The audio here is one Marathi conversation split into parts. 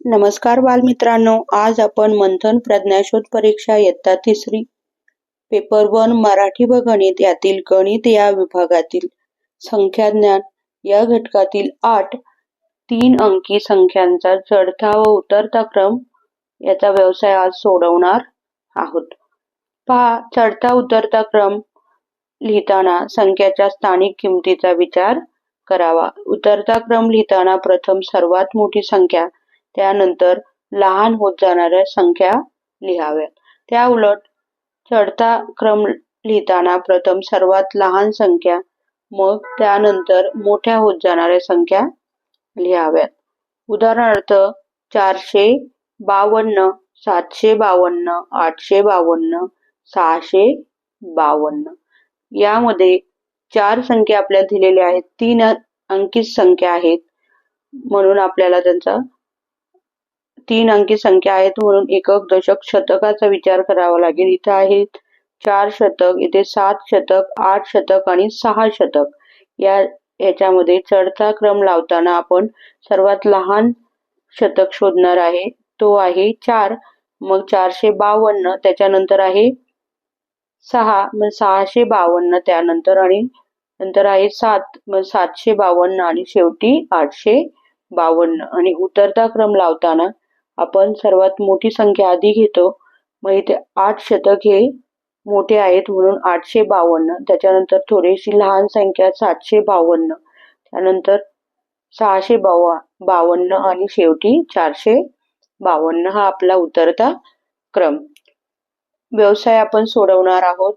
नमस्कार बालमित्रांनो आज आपण मंथन प्रज्ञाशोध परीक्षा इयत्ता तिसरी पेपर वन मराठी व गणित यातील गणित या विभागातील संख्याज्ञान या घटकातील आठ तीन अंकी संख्यांचा चढता व उतरता क्रम याचा व्यवसाय आज सोडवणार आहोत. पहा चढता उतरता क्रम लिहिताना संख्याच्या स्थानिक किमतीचा विचार करावा. उतरता क्रम लिहिताना प्रथम सर्वात मोठी संख्या त्यानंतर लहान होत जाणाऱ्या संख्या लिहाव्यात. त्या उलट चढता क्रम लिहिताना प्रथम सर्वात लहान संख्या मग त्यानंतर मोठ्या होत जाणाऱ्या संख्या लिहाव्यात. उदाहरणार्थ चारशे बावन्न सातशे बावन्न आठशे बावन्न सहाशे बावन्न. यामध्ये चार संख्या आपल्याला दिलेल्या आहेत. तीन अंकित संख्या आहेत म्हणून आपल्याला त्यांचा तीन अंकी संख्या आहेत म्हणून एकक दशक शतकाचा विचार करावा लागेल. इथे आहेत चार शतक इथे सात शतक आठ शतक आणि सहा शतक. या याच्यामध्ये चढता क्रम लावताना आपण सर्वात लहान शतक शोधणार आहे. तो आहे चार. मग चारशे बावन्न त्याच्यानंतर आहे सहा. मग सहाशे बावन्न त्यानंतर आणि नंतर आहे सात. मग सातशे बावन्न आणि शेवटी आठशे बावन्न. आणि उतरता क्रम लावताना आपण सर्वात मोठी संख्या आधी घेतो. मग इथे आठ शतक हे मोठे आहेत म्हणून आठशे बावन्न. त्याच्यानंतर थोडीशी लहान संख्या सातशे बावन्न. त्यानंतर सहाशे बावा बावन्न आणि शेवटी चारशे बावन्न हा आपला उतरता क्रम. व्यवसाय आपण सोडवणार आहोत.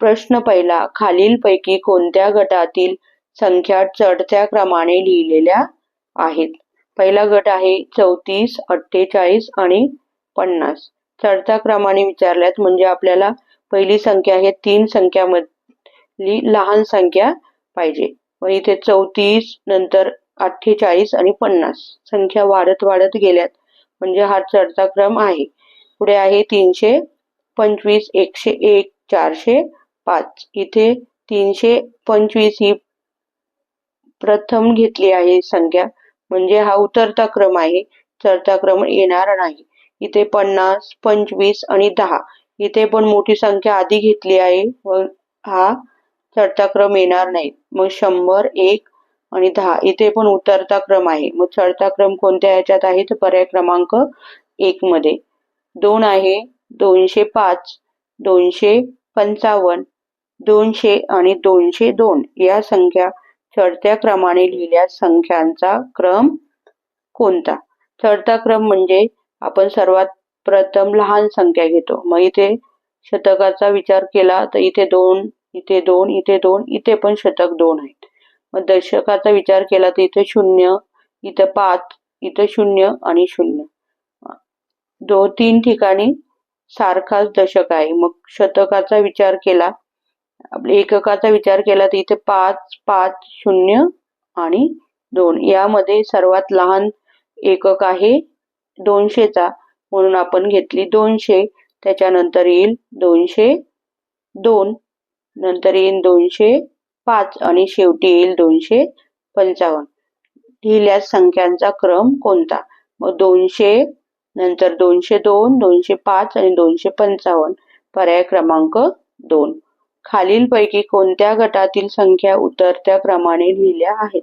प्रश्न पहिला खालीलपैकी कोणत्या गटातील संख्या चढत्या क्रमाने लिहिलेल्या आहेत? पहिला गट आहे चौतीस अठ्ठेचाळीस आणि पन्नास. चढत्या क्रमाने विचारल्यात म्हणजे आपल्याला पहिली संख्या आहे तीन संख्यामधली लहान संख्या पाहिजे. मग इथे चौतीस नंतर अठ्ठेचाळीस आणि पन्नास. संख्या वाढत वाढत गेल्यात म्हणजे हा चढता क्रम आहे. पुढे आहे तीनशे पंचवीस एकशे एक चारशे पाच. इथे तीनशे पंचवीस ही प्रथम घेतली आहे संख्या. म्हणजे हा उतरता क्रम आहे. चढता क्रम येणार नाही. इथे पन्नास पंचवीस आणि दहा. इथे पण मोठी संख्या आधी घेतली आहे. व हा चढता क्रम येणार नाही. मग शंभर एक आणि दहा. इथे पण उतरता क्रम आहे. मग चढता क्रम कोणत्या ह्याच्यात आहे तर पर्याय क्रमांक एक मध्ये. दोन आहे. दोनशे पाच दोनशे पंचावन्न दोनशे आणि दोनशे दोन. या संख्या चढत्या क्रमाने लिहिल्या संख्यांचा क्रम कोणता? चढता क्रम म्हणजे आपण सर्वात प्रथम लहान संख्या घेतो. मग इथे शतकाचा विचार केला तर इथे दोन इथे दोन इथे दोन इथे पण शतक दोन आहेत. मग दशकाचा विचार केला तर इथे शून्य इथं पाच इथं शून्य आणि शून्य. दो तीन ठिकाणी सारखाच दशक आहे. मग शतकाचा विचार केला आपले एककाचा विचार केला तर इथे पाच पाच शून्य आणि दोन. यामध्ये सर्वात लहान एकक आहे दोनशेचा. म्हणून आपण घेतली दोनशे. त्याच्यानंतर येईल दोनशे दोन. नंतर येईल दोनशे पाच आणि शेवटी येईल दोनशे पंचावन्न. लिहिल्या संख्यांचा क्रम कोणता? मग दोनशे नंतर दोनशे दोन दोनशे पाच आणि दोनशे पंचावन्न. पर्याय क्रमांक दोन. खालीलपैकी कोणत्या गटातील संख्या उतरत्या क्रमाने लिहिल्या आहेत?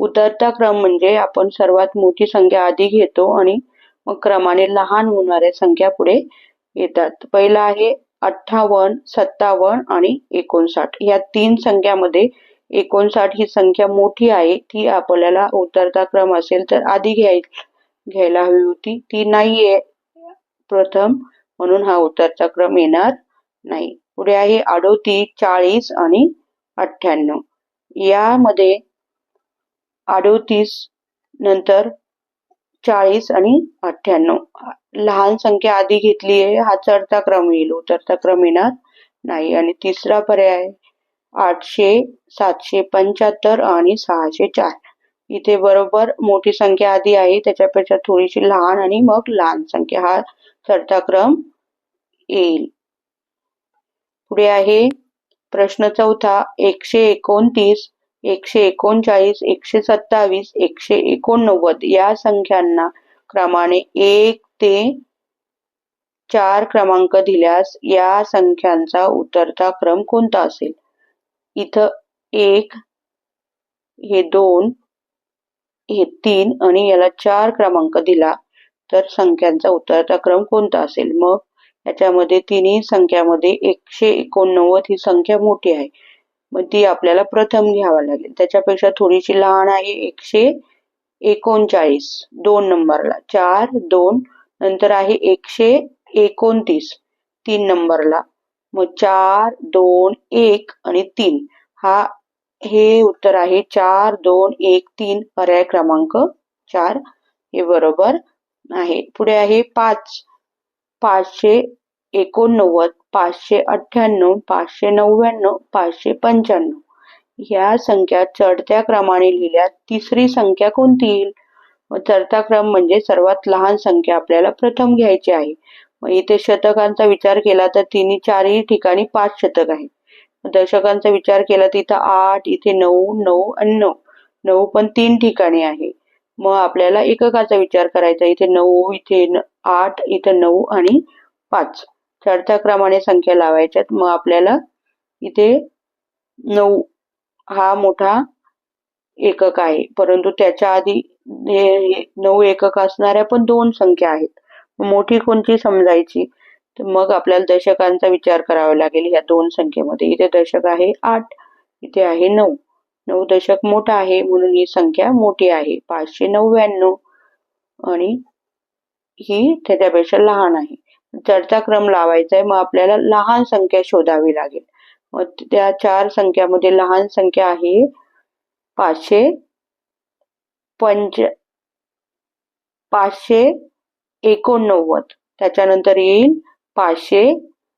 उतरता क्रम म्हणजे आपण सर्वात मोठी संख्या आधी घेतो आणि मग क्रमाने लहान होणाऱ्या संख्या पुढे येतात. पहिला आहे अठ्ठावन्न सत्तावन्न आणि एकोणसाठ. या तीन संख्यामध्ये एकोणसाठ ही संख्या मोठी आहे ती आपल्याला उतरता क्रम असेल तर आधी घ्याय घ्यायला हवी होती. ती नाहीये प्रथम म्हणून हा उतरता क्रम येणार नाही. पुढे आहे अडोतीस चाळीस आणि अठ्ठ्याण्णव. यामध्ये अडोतीस नंतर चाळीस आणि अठ्ठ्याण्णव. लहान संख्या आधी घेतली आहे हा चढता क्रम येईल उतरता क्रम येणार नाही. आणि तिसरा पर्याय आठशे सातशे पंच्याहत्तर आणि सहाशे चार. इथे बरोबर मोठी संख्या आधी आहे त्याच्यापेक्षा थोडीशी लहान आणि मग लहान संख्या. हा चढता क्रम येईल. पुढे आहे. प्रश्न चौथा एकशे एकोणतीस एकशे एकोणचाळीस एकशे सत्तावीस एकशे एकोणनव्वद या संख्यांना क्रमाने एक ते चार क्रमांक दिल्यास या संख्यांचा उतरता क्रम कोणता असेल? इथं एक हे दोन हे तीन आणि याला चार क्रमांक दिला तर संख्यांचा उतरता क्रम कोणता असेल? मग याच्यामध्ये तिन्ही संख्यामध्ये एकशे एकोणनव्वद ही संख्या मोठी आहे. मग ती आपल्याला प्रथम घ्यावा लागेल. त्याच्यापेक्षा थोडीशी लहान आहे एकशे एकोणचाळीस. दोन नंबरला. चार दोन. नंतर आहे एकशे एकोणतीस. तीन नंबरला. मग चार दोन एक आणि तीन. हा हे उत्तर आहे चार दोन एक तीन. पर्याय क्रमांक चार. हे बरोबर आहे. पुढे आहे पाच. पाचशे एकोणनव्वद पाचशे अठ्ठ्याण्णव पाचशे नव्याण्णव पाचशे पंच्याण्णव. ह्या संख्या चढत्या क्रमाने लिहिल्या. तिसरी संख्या कोणती? येईल मग चढता क्रम म्हणजे सर्वात लहान संख्या आपल्याला प्रथम घ्यायची आहे. मग इथे शतकांचा विचार केला तर तिन्ही चारही ठिकाणी पाच शतक आहे. दशकांचा विचार केला तिथं आठ इथे नऊ नऊ आणि नऊ. नऊ पण तीन ठिकाणी आहे. मग आपल्याला एककाचा विचार करायचा इथे नऊ इथे आठ इथे नऊ आणि पाच. चढत्या क्रमाने संख्या लावायच्यात मग आपल्याला इथे नऊ हा मोठा एकक आहे. परंतु त्याच्या आधी नऊ एकक असणाऱ्या पण दोन संख्या आहेत. मोठी कोणती समजायची? तर मग आपल्याला दशकांचा विचार करावा लागेल या दोन संख्येमध्ये. इथे दशक आहे आठ इथे आहे नऊ. नऊ दशक मोठा आहे म्हणून ही संख्या मोठी आहे. पाचशे नव्याण्णव आणि ही त्याच्यापेक्षा लहान आहे. चढता क्रम लावायचा आहे मग आपल्याला लहान संख्या शोधावी लागेल. मग त्या चार संख्यामध्ये लहान संख्या आहे पाचशे पंच पाचशे एकोणनव्वद. त्याच्यानंतर येईल पाचशे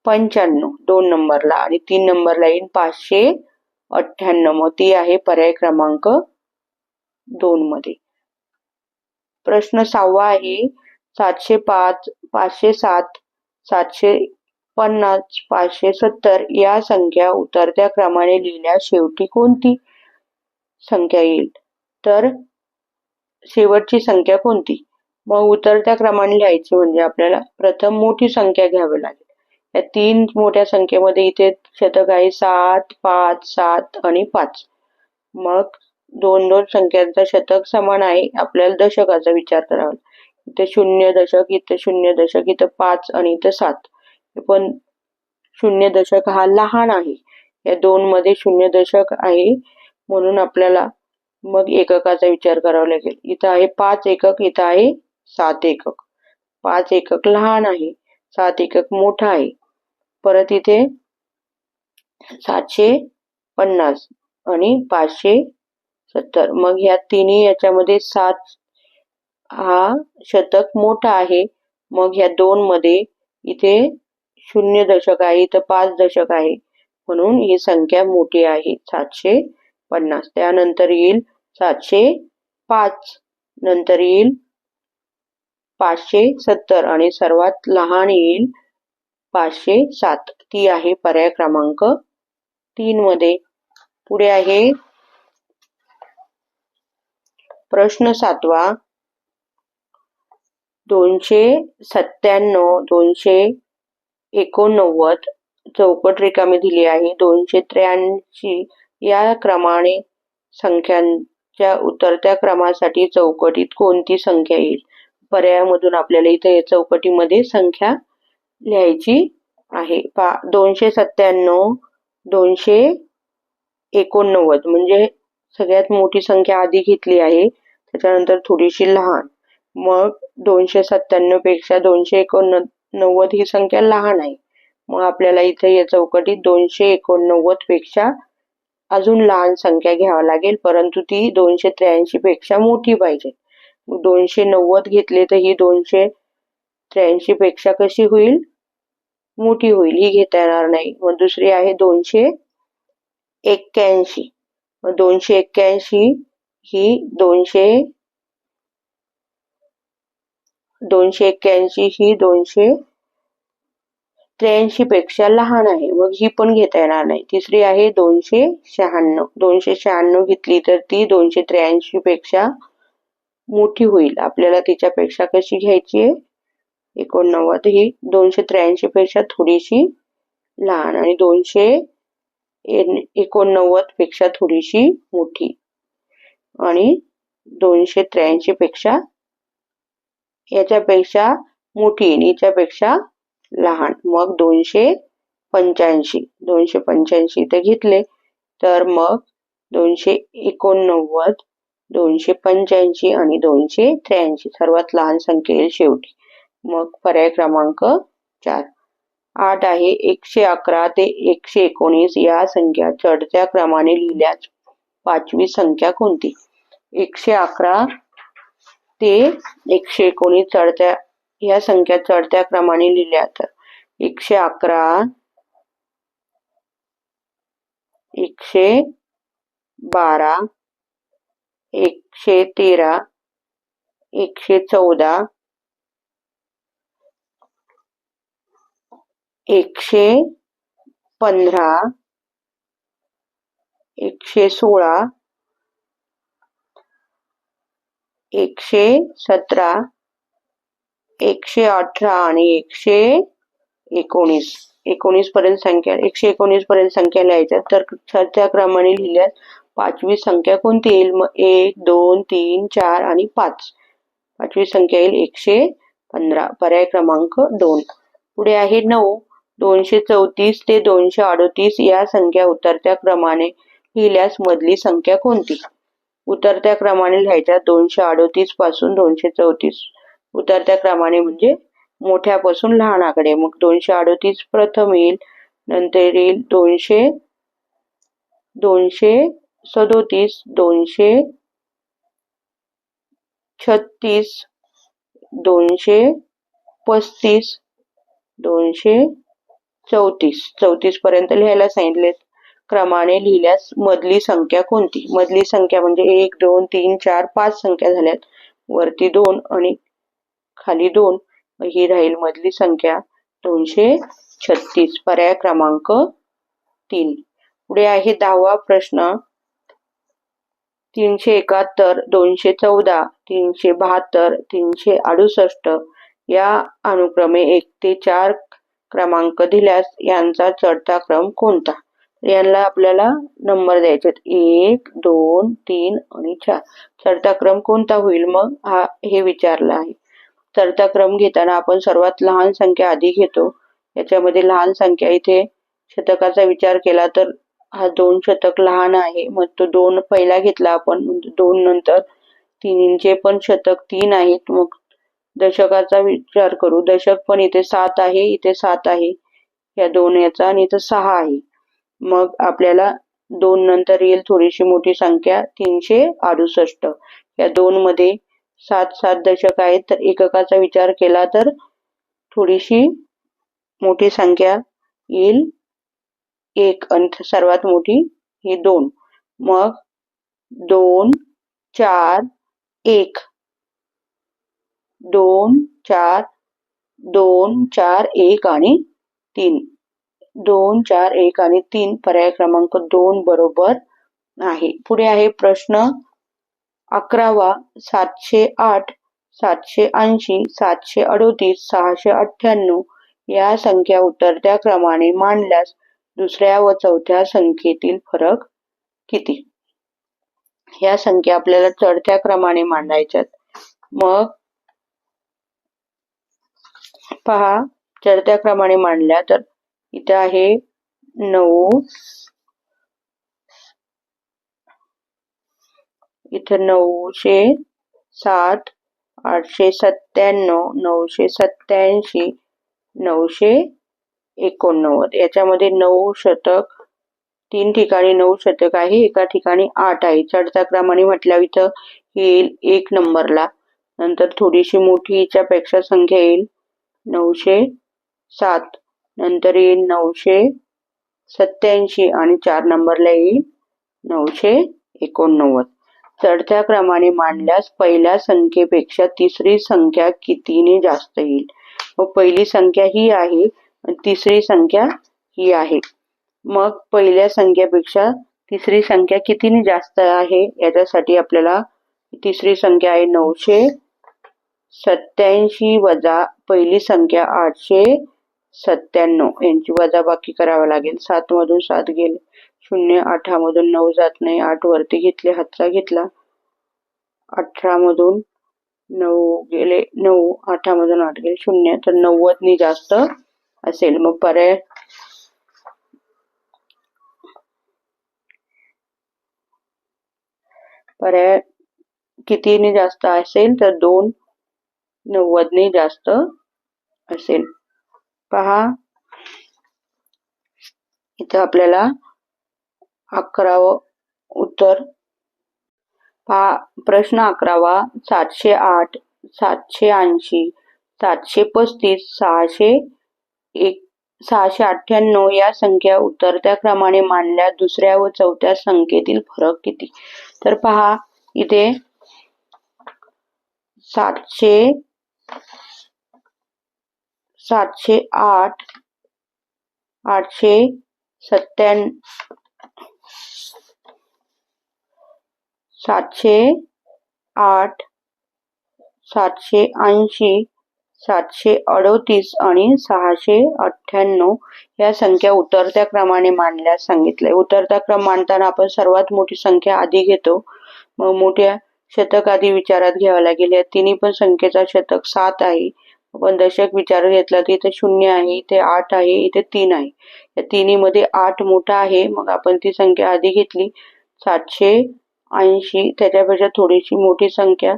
पंच्याण्णव दोन नंबरला. आणि तीन नंबरला येईल पाचशे अठ्ठ्याण्णव. मग ती आहे पर्याय क्रमांक दोन मध्ये. प्रश्न सहावा आहे सातशे पाच पाचशे सात सातशे पन्नास पाचशे सत्तर या संख्या उतरत्या क्रमाने लिहिल्या शेवटी कोणती संख्या येईल? तर शेवटची संख्या कोणती? मग उतरत्या क्रमाने लिहायची म्हणजे आपल्याला प्रथम मोठी संख्या घ्यावी लागेल. या तीन मोठ्या संख्येमध्ये इथे शतक आहे सात पाच सात आणि पाच. मग दोन दोन संख्यांचा शतक समान आहे आपल्याला दशकाचा विचार करावा इथे शून्य दशक इथे शून्य दशक इथं पाच आणि इथं सात. पण शून्य दशक हा लहान आहे. या दोन मध्ये शून्य दशक आहे म्हणून आपल्याला मग एककाचा विचार करावा लागेल. इथं आहे पाच एकक इथं आहे सात एकक. पाच एकक लहान आहे. सात एकक मोठा आहे. परत इथे सातशे पन्नास आणि पाचशे सत्तर. मग ह्या तिन्ही याच्यामध्ये सात हा शतक मोठा आहे. मग ह्या दोन मध्ये इथे शून्य दशक आहे इथं पाच दशक आहे. म्हणून ही संख्या मोठी आहे सातशे पन्नास. त्यानंतर येईल सातशे पाच नंतर येईल पाचशे सत्तर आणि सर्वात लहान येईल पाचशे सात. ती आहे पर्याय क्रमांक तीन मध्ये. पुढे आहे प्रश्न सातवा. दोनशे सत्त्याण्णव दोनशे एकोणनव्वद चौकट रिकामी दिली आहे. दोनशे त्र्याऐंशी या क्रमाने संख्यांच्या उतरत्या क्रमासाठी चौकटीत कोणती संख्या येईल? पर्यायामधून आपल्याला इथे चौकटीमध्ये संख्या लिहायची आहे. पा दोनशे सत्त्याण्णव दोनशे एकोणनव्वद म्हणजे सगळ्यात मोठी संख्या आधी घेतली आहे. त्याच्यानंतर थोडीशी लहान. मग दोनशे सत्त्याण्णवपेक्षा दोनशे एकोणनव्वद ही संख्या लहान आहे. मग आपल्याला इथे या चौकटीत दोनशे एकोणनव्वदपेक्षा अजून लहान संख्या घ्यावा लागेल परंतु ती दोनशे त्र्याऐंशी पेक्षा मोठी पाहिजे. दोनशे नव्वद घेतले तर ही दोनशे त्र्याऐंशी पेक्षा कशी होईल? मोठी होईल ही घेता येणार नाही. मग दुसरी आहे दोनशे एक्क्याऐंशी. मग दोनशे एक्क्याऐंशी ही दोनशे दोनशे एक्क्याऐंशी ही दोनशे त्र्याऐंशी पेक्षा लहान आहे. मग ही पण घेता येणार नाही. तिसरी आहे दोनशे शहाण्णव. दोनशे शहाण्णव घेतली तर ती दोनशे त्र्याऐंशी पेक्षा मोठी होईल. आपल्याला तिच्यापेक्षा कशी घ्यायची आहे? एकोणनव्वद. ही दोनशे त्र्याऐंशी पेक्षा थोडीशी लहान आणि दोनशे एकोणनव्वदपेक्षा थोडीशी मोठी आणि दोनशे त्र्याऐंशी पेक्षा याच्यापेक्षा मोठी आणि याच्यापेक्षा लहान. मग दोनशे पंच्याऐंशी. दोनशे पंच्याऐंशी इथे घेतले. तर मग दोनशे एकोणनव्वद दोनशे पंच्याऐंशी आणि दोनशे त्र्याऐंशी. सर्वात लहान संख्या येईल शेवटी. मग पर्याय क्रमांक चार. आठ आहे एकशे अकरा ते एकशे एकोणीस. या संख्या चढत्या क्रमाने लिहिल्यास पाचवी संख्या कोणती? एकशे अकरा ते एकशे एकोणीस चढत्या या संख्या चढत्या क्रमाने लिहिल्या तर एकशे अकरा एकशे बारा एकशे तेरा एकशे चौदा एकशे पंधरा एकशे सोळा एकशे सतरा एकशे अठरा आणि एकशे एकोणीस. एकोणीस पर्यंत संख्या एकशे एकोणीस पर्यंत संख्या लिहायच्या. तर चढत्या क्रमाने लिहिल्यास पाचवी संख्या कोणती येईल? मग एक दोन तीन चार आणि पाच. पाचवी संख्या येईल एकशे पंधरा. पर्याय क्रमांक दोन. पुढे आहे नऊ. दोनशे चौतीस ते दोनशे अडोतीस या संख्या उतरत्या क्रमाने लिहिल्यास मधली संख्या कोणती? उतरत्या क्रमाने लिहायच्या दोनशे अडोतीसपासून दोनशे चौतीस. उतरत्या क्रमाने म्हणजे मोठ्यापासून लहान आकडे मग दोनशे अडोतीस प्रथम येईल नंतर येईल दोनशे दोनशे सदोतीस दोनशे छत्तीस दोनशे पस्तीस दोनशे चौतीस. चौतीस पर्यंत लिहायला सांगितले क्रमाने लिहिल्यास मधली संख्या कोणती? मधली संख्या म्हणजे एक दोन तीन चार पाच संख्या झाल्यात. वरती दोन आणि खाली दोन ही राहील मधली संख्या दोनशे छत्तीस. पर्याय क्रमांक तीन. पुढे आहे दहावा प्रश्न. तीनशे एकाहत्तर दोनशे चौदा तीनशे बहात्तर तीनशे अडुसष्ट. या अनुक्रमे एक ते चार क्रमांक दिल्यास यांचा चढता क्रम कोणता? यांना आपल्याला नंबर द्यायचे एक दोन तीन आणि चार. चढता क्रम कोणता होईल? मग हा हे विचारला आहे. चढता क्रम घेताना आपण सर्वात लहान संख्या आधी घेतो. याच्यामध्ये लहान संख्या इथे शतकाचा विचार केला तर हा दोन शतक लहान आहे. मग तो दोन पहिला घेतला आपण. दोन नंतर तीनचे पण शतक तीन आहेत. मग दशकाचा विचार करू. दशक पण इथे सात आहे. इथे सात आहे. या दोन याचा आणि इथं सहा आहे. मग आपल्याला दोन नंतर येईल थोडीशी मोठी संख्या तीनशे अडुसष्ट. या दोन मध्ये सात सात दशक आहेत तर एककाचा विचार केला तर थोडीशी मोठी संख्या येईल. एक आणि सर्वात मोठी ही दोन. मग दोन चार एक. दोन चार दोन चार एक आणि तीन. दोन चार एक आणि तीन पर्याय क्रमांक दोन बरोबर आहे. पुढे आहे प्रश्न अकरावा. सातशे आठ सातशे ऐंशी सातशे अडोतीस सहाशे अठ्ठ्याण्णव या संख्या उतरत्या क्रमाने मांडल्यास दुसऱ्या व चौथ्या संख्येतील फरक किती? या संख्या आपल्याला चढत्या क्रमाने मांडायच्यात. मग पहा चढत्या क्रमाने मांडल्या तर इथे आहे नऊ. इथं नऊशे सात आठशे सत्त्याण्णव नऊशे सत्याऐंशी नऊशे एकोणनव्वद. याच्यामध्ये नऊ शतक तीन ठिकाणी नऊ शतक आहे एका ठिकाणी आठ आहे. चढता क्रमाने म्हटल्यावर इथं येईल एक नंबरला. नंतर थोडीशी मोठी याच्यापेक्षा संख्या येईल. नऊशे सात. नंतर येईल नऊशे सत्याऐंशी आणि चार नंबरला येईल नऊशे एकोणनव्वद. चढत्या क्रमाने मांडल्यास पहिल्या संख्येपेक्षा तिसरी संख्या कितीने जास्त येईल? व पहिली संख्या ही आहे तिसरी संख्या ही आहे. मग पहिल्या संख्येपेक्षा तिसरी संख्या कितीने जास्त आहे? याच्यासाठी आपल्याला तिसरी संख्या आहे नऊशे सत्याऐंशी वजा पहिली संख्या आठशे सत्त्याण्णव. यांची वजाबाकी करावी लागेल. सात मधून सात गेले. शून्य आठामधून नऊ जात नाही. आठ वरती घेतले हातचा घेतला. अठरा मधून नऊ गेले नऊ. आठामधून आठ गेले. शून्य तर नव्वदनी जास्त असेल. मग पर्याय पर्याय कितीने जास्त असेल तर दोन नव्वदने जास्त असेल. पहा. इथं आपल्याला अकरावं उत्तर. पहा प्रश्न अकरावा सातशे आठ सातशे ऐंशी सातशे पस्तीस सहाशे एक सहाशे अठ्ठ्याण्णव या संख्या उतरत्या क्रमाने मांडल्या. दुसऱ्या व चौथ्या संख्येतील फरक किती? तर पहा इथे सातशे सातशे आठ आठशे सत्त्याण्णव सातशे आठ सातशे ऐंशी सातशे अडोतीस आणि सहाशे अठ्ठ्याण्णव या संख्या उतरत्या क्रमाने मांडल्यास सांगितलंय उतरता क्रम मांडताना आपण सर्वात मोठी संख्या आधी घेतो. मग मोठ्या शतक आधी विचारात घ्यावा लागेल. या तिन्ही पण संख्येचा शतक सात आहे. आपण दशक विचार घेतला तर इथे शून्य आहे इथे आठ आहे इथे तीन आहे. या तिन्ही मध्ये आठ मोठा आहे मग आपण ती संख्या आधी घेतली. सातशे ऐंशी त्याच्यापेक्षा थोडीशी मोठी संख्या.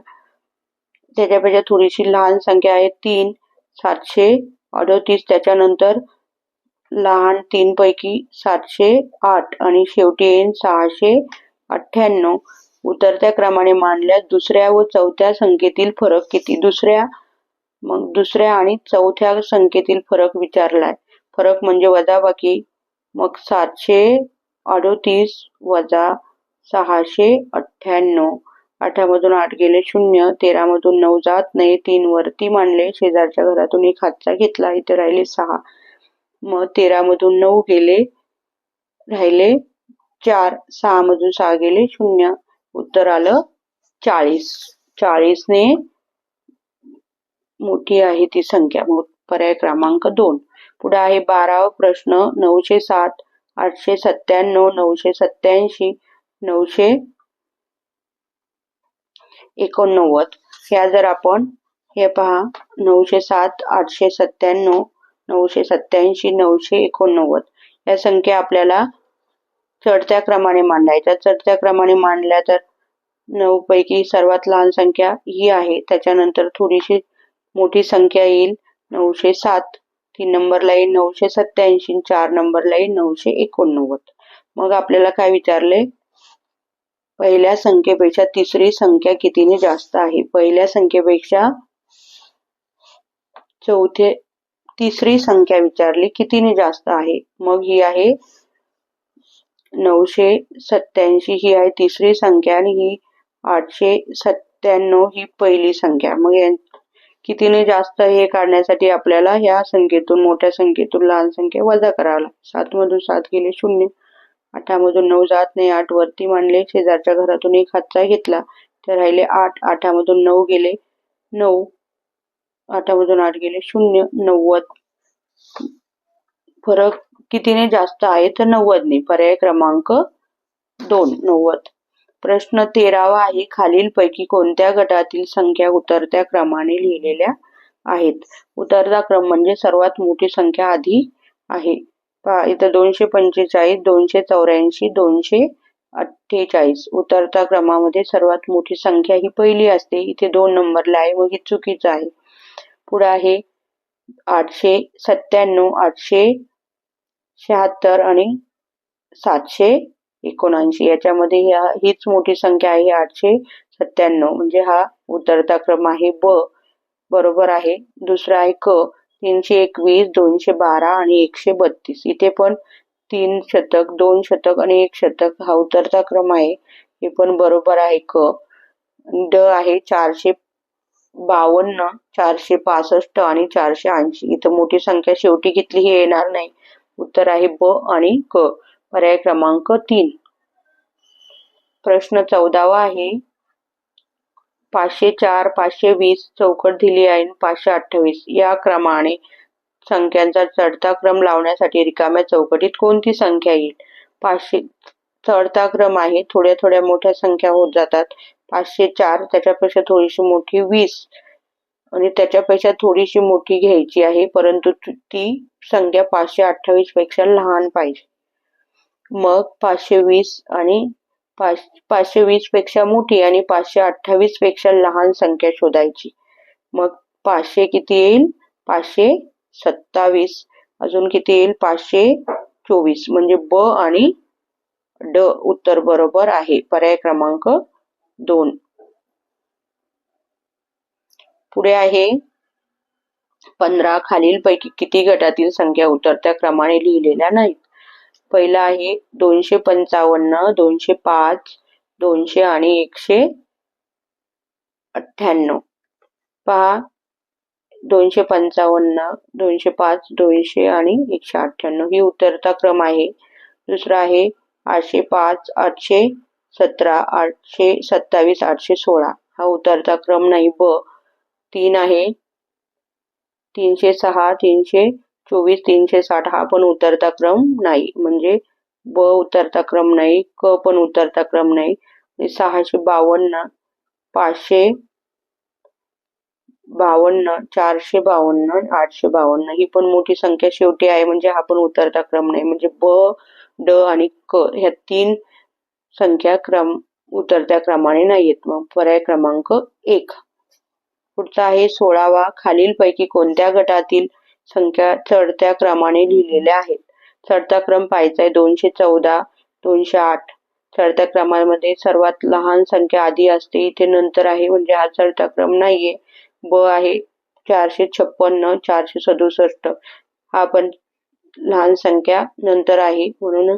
त्याच्यापेक्षा थोडीशी लहान संख्या आहे तीन. सातशे अडतीस त्याच्यानंतर लहान तीन पैकी सातशे आठ आणि शेवटी येईन सहाशे अठ्ठ्याण्णव. उतरत्या क्रमाने मांडल्यास दुसऱ्या व चौथ्या संख्येतील फरक किती? दुसऱ्या मग दुसऱ्या आणि चौथ्या संख्येतील फरक विचारलाय. फरक म्हणजे वजाबाकी मग सातशे अडोतीस वजा सहाशे अठ्ठ्याण्णव. आठामधून आठ गेले शून्य तेरामधून नऊ जात नाही तीन वरती मांडले शेजारच्या घरातून एक हातचा घेतला इथे राहिले सहा. मग तेरामधून नऊ गेले राहिले चार सहा मधून सहा गेले शून्य. उत्तर आलं चाळीस. चाळीसने मोठी आहे ती संख्या. पर्याय क्रमांक दोन. पुढे आहे बारावा प्रश्न. नऊशे साठ आठशे सत्त्याण्णव नऊशे सत्याऐंशी नऊशे एकोणनव्वद. ह्या जर आपण हे पहा. नऊशे सात आठशे सत्त्याण्णव नऊशे सत्याऐंशी नऊशे एकोणनव्वद. या संख्या आपल्याला चढत्या क्रमाने मांडायच्या. चढत्या क्रमाने मांडल्या तर नऊ पैकी सर्वात लहान संख्या ही आहे. त्याच्यानंतर थोडीशी मोठी संख्या येईल. नऊशे सात. तीन नंबरला येईल नऊशे सत्याऐंशी चार नंबरला येईल नऊशे एकोणनव्वद. मग आपल्याला काय विचारले? पहिल्या संख्येपेक्षा तिसरी संख्या कितीने जास्त आहे? पहिल्या संख्येपेक्षा चौथे, तिसरी संख्या विचारली, कितीने जास्त आहे? मग ही आहे नऊशे सत्याऐंशी ही आहे तिसरी संख्या आणि ही आठशे सत्त्याण्णव ही पहिली संख्या. मग कितीने जास्त हे काढण्यासाठी आपल्याला ह्या संख्येतून मोठ्या संख्येतून लहान संख्या वजा करावं सात मधून सात गेले शून्य. आठामधून नऊ जात नाही. आठ वरती मांडले. शेजारच्या घरातून एक हातचा घेतला. तर राहिले आठ. आठामधून नऊ गेले नऊ. आठामधून आठ गेले शून्य. नव्वद. फरक कितीने जास्त आहे तर नव्वदने पर्याय क्रमांक दोन. नव्वद. प्रश्न तेरावा आहे. खालीलपैकी कोणत्या गटातील संख्या उतरत्या क्रमाने लिहिलेल्या आहेत? उतरता क्रम म्हणजे सर्वात मोठी संख्या आधी आहे. पहा इथं दोनशे पंचेचाळीस दोनशे चौऱ्याऐंशी दोनशे अठ्ठेचाळीस. उतरता क्रमामध्ये सर्वात मोठी संख्या ही पहिली असते. इथे दोन नंबरला आहे मग हे चुकीचं आहे. पुढे आहे आठशे सत्त्याण्णव आठशे शहात्तर आणि सातशे एकोणऐंशी. याच्यामध्ये ह्या हीच मोठी संख्या आहे आठशे सत्त्याण्णव. म्हणजे हा उतरता क्रम आहे ब. बरोबर आहे. दुसरा आहे क. तीनशे एकवीस दोनशे बारा आणि एकशे बत्तीस. इथे पण तीन शतक दोन शतक आणि एक शतक हा उतरता क्रम आहे. हे पण बरोबर आहे क. ड आहे चारशे बावन्न चारशे पासष्ट आणि चारशे ऐंशी. इथं मोठी संख्या शेवटी घेतली हे येणार नाही. उत्तर आहे ब आणि क. पर्याय क्रमांक तीन. प्रश्न चौदावा आहे. पाचशे चार पाचशे वीस चौकट दिली आहे पाचशे अठ्ठावीस. या क्रमाने संख्यांचा चढता क्रम लावण्यासाठी रिकाम्या चौकटीत कोणती संख्या येईल? पाचशे चढता क्रम आहे. थोड्या थोड्या मोठ्या संख्या होत जातात. पाचशे चार त्याच्यापेक्षा थोडीशी मोठी वीस. आणि त्याच्यापेक्षा थोडीशी मोठी घ्यायची आहे. परंतु ती संख्या पाचशे अठ्ठावीसपेक्षा लहान पाहिजे. मग पाचशे वीस आणि पाच पाचशे वीसपेक्षा मोठी आणि पाचशे अठ्ठावीसपेक्षा लहान संख्या शोधायची. मग पाचशे किती येईल? पाचशे सत्तावीस. अजून किती येईल? पाचशे चोवीस. म्हणजे ब आणि ड उत्तर बरोबर आहे. पर्याय क्रमांक दोन. पुढे आहे पंधरा खालीलपैकी किती गटातील संख्या उतरत्या क्रमाने लिहिलेल्या नाहीत. पहिला आहे दोनशे पंचावन्न दोनशे पाच दोनशे आणि एकशे अठ्ठ्याण्णव. पहा दोनशे पंचावन्न दोनशे पाच दोनशे आणि एकशे अठ्ठ्याण्णव. ही उतरता क्रम आहे. दुसरा आहे आठशे पाच आठशे सतरा आठशे सत्तावीस आठशे सोळा. हा उतरता क्रम नाही. ब तीन आहे. तीनशे सहा तीनशे चोवीस तीनशे साठ हा पण उतरता क्रम नाही. म्हणजे ब उतरता क्रम नाही क पण उतरता क्रम नाही. सहाशे बावन्न पाचशे बावन्न चारशे बावन्न आठशे बावन्न ही पण मोठी संख्या शेवटी आहे. म्हणजे हा पण उतरता क्रम नाही. म्हणजे ब ड आणि क ह्या तीन संख्या क्रम उतरत्या क्रमाने नाहीयेत मग पर्याय क्रमांक एक. पुढचा आहे सोळावा. खालीलपैकी कोणत्या गटातील संख्या चढत्या क्रमाने लिहिलेल्या आहेत. चढता क्रम पाहायचा आहे दोनशे चौदा दोनशे आठ. चढत्या क्रमामध्ये सर्वात लहान संख्या आधी असते. इथे नंतर आहे म्हणजे हा चढता क्रम नाहीये. ब आहे चारशे छप्पन्न चारशे सदुसष्ट. हा पण लहान संख्या नंतर आहे म्हणून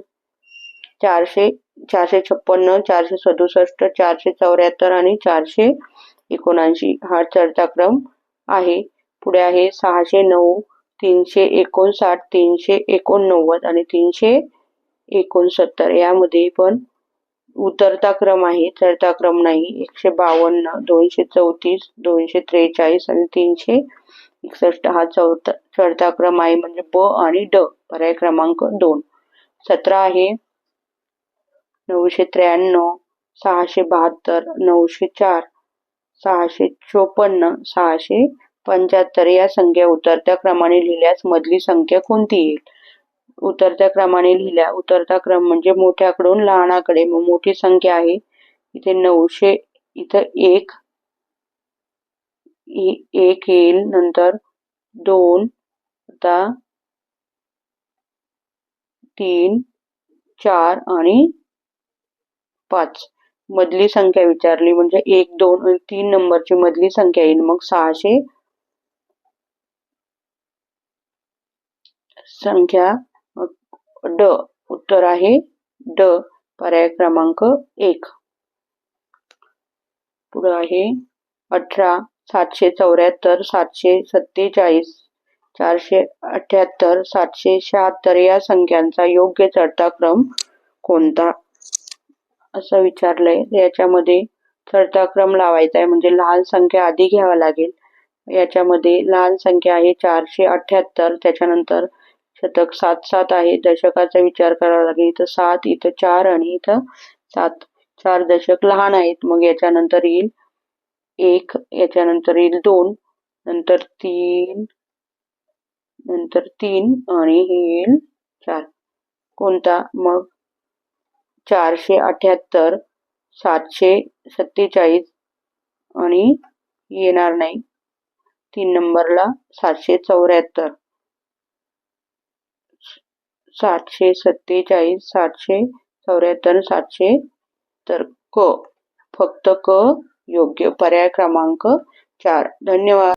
चारशे चारशे छप्पन्न चारशे सदुसष्ट चारशे चौऱ्याहत्तर आणि चारशे एकोणऐंशी हा चढता क्रम आहे. पुढे आहे सहाशे नऊ तीनशे एकोणसाठ तीनशे एकोणनव्वद आणि तीनशे एकोणसत्तर. यामध्ये पण उतरता क्रम आहे चढता क्रम नाही. एकशे बावन्न दोनशे चौतीस दोनशे त्रेचाळीस आणि तीनशे एकसष्ट. हा चौथा चढता क्रम आहे म्हणजे ब आणि ड. पर्याय क्रमांक दोन. सतरा आहे. नऊशे त्र्याण्णव सहाशे बहात्तर नऊशे चार सहाशे चोपन्न सहाशे पंच्याहत्तर या संख्या उतरत्या क्रमाने लिहिल्यास मधली संख्या कोणती येईल? उतरत्या क्रमाने लिहिल्या उतरता क्रम म्हणजे मोठ्याकडून लहानाकडे. मग मोठी संख्या आहे इथे नऊशे इथं एक एक येईल नंतर दोन आता तीन चार आणि पाच. मधली संख्या विचारली म्हणजे एक दोन तीन नंबरची मधली संख्या येईल. मग सहाशे संख्या ड उत्तर आहे. ड पर्याय क्रमांक एक. पुढे आहे. अठरा सातशे चौऱ्याहत्तर सातशे सत्तेचाळीस चारशे अठ्याहत्तर सातशे शहात्तर या संख्यांचा योग्य चढता क्रम कोणता? असं विचारलंय. याच्यामध्ये चढता क्रम लावायचा आहे. म्हणजे लहान संख्या आधी घ्यावा लागेल. याच्यामध्ये लहान संख्या आहे चारशे अठ्याहत्तर त्याच्यानंतर शतक सात सात आहे. दशकाचा विचार करावा लागेल. इथं सात इथं चार आणि इथं सात. चार दशक लहान आहेत. मग याच्यानंतर येईल एक याच्यानंतर येईल दोन नंतर तीन नंतर तीन आणि हे येईल चार. कोणता? मग चारशे अठ्याहत्तर सातशे सत्तेचाळीस आणि येणार नाही. तीन नंबरला सातशे चौऱ्याहत्तर. सातशे सत्तेचाळीस सातशे चौऱ्याहत्तर सातशे तर क फक्त क योग्य पर्याय क्रमांक चार. धन्यवाद.